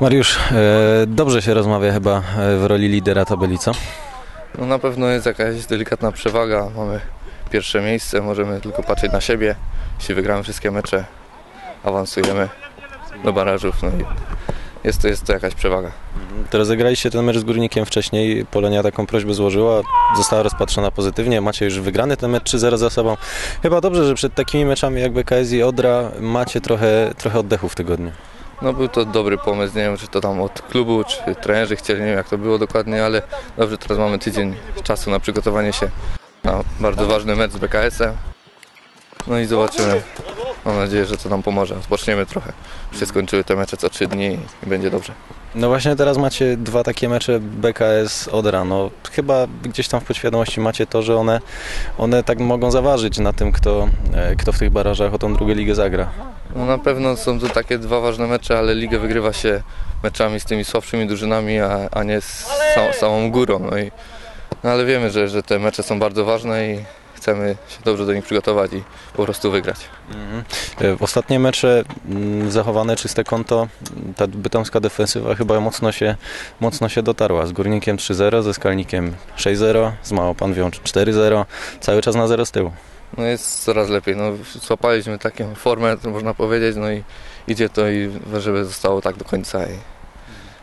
Mariusz, e, dobrze się rozmawia chyba e, w roli lidera tabeli, co? No na pewno jest jakaś delikatna przewaga. Mamy pierwsze miejsce, możemy tylko patrzeć na siebie. Jeśli wygramy wszystkie mecze, awansujemy do barażów. No i jest to, jest to jakaś przewaga. To rozegraliście ten mecz z Górnikiem wcześniej, Polonia taką prośbę złożyła, została rozpatrzona pozytywnie, macie już wygrany ten mecz 3-0 za sobą. Chyba dobrze, że przed takimi meczami jak BKS i Odra macie trochę, trochę oddechu w tygodniu. No był to dobry pomysł, nie wiem czy to tam od klubu, czy trenerzy chcieli, nie wiem jak to było dokładnie, ale dobrze, teraz mamy tydzień czasu na przygotowanie się na bardzo ważny mecz z BKS-em. No i zobaczymy. Mam nadzieję, że to nam pomoże. Odpoczniemy trochę. Się skończyły te mecze co trzy dni i będzie dobrze. No właśnie teraz macie dwa takie mecze BKS Odra. No chyba gdzieś tam w podświadomości macie to, że one, one tak mogą zaważyć na tym, kto, e, kto w tych barażach o tą drugą ligę zagra. No na pewno są to takie dwa ważne mecze, ale ligę wygrywa się meczami z tymi słabszymi drużynami, a, a nie z sa, samą górą. No i, no ale wiemy, że, że te mecze są bardzo ważne i chcemy się dobrze do nich przygotować i po prostu wygrać. E, W ostatnie mecze mm, zachowane czyste konto, ta bytomska defensywa chyba mocno się, mocno się dotarła. Z Górnikiem 3-0, ze Skalnikiem 6-0, z Małopanwią 4-0, cały czas na 0 z tyłu. No jest coraz lepiej. No, złapaliśmy taką formę, można powiedzieć, no i idzie to i żeby zostało tak do końca i,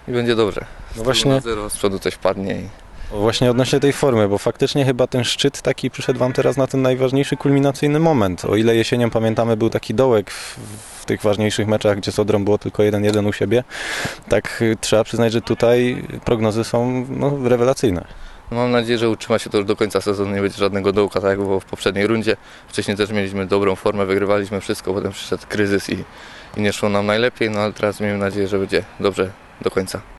i będzie dobrze. No właśnie, Na Zero, z przodu coś wpadnie i właśnie odnośnie tej formy, bo faktycznie chyba ten szczyt taki przyszedł Wam teraz na ten najważniejszy kulminacyjny moment. O ile jesienią pamiętamy był taki dołek w, w tych ważniejszych meczach, gdzie z Odrą było tylko 1-1 u siebie, tak y, trzeba przyznać, że tutaj prognozy są no, rewelacyjne. Mam nadzieję, że utrzyma się to już do końca sezonu, nie będzie żadnego dołka, tak jak było w poprzedniej rundzie. Wcześniej też mieliśmy dobrą formę, wygrywaliśmy wszystko, potem przyszedł kryzys i, i nie szło nam najlepiej, no ale teraz miejmy nadzieję, że będzie dobrze do końca.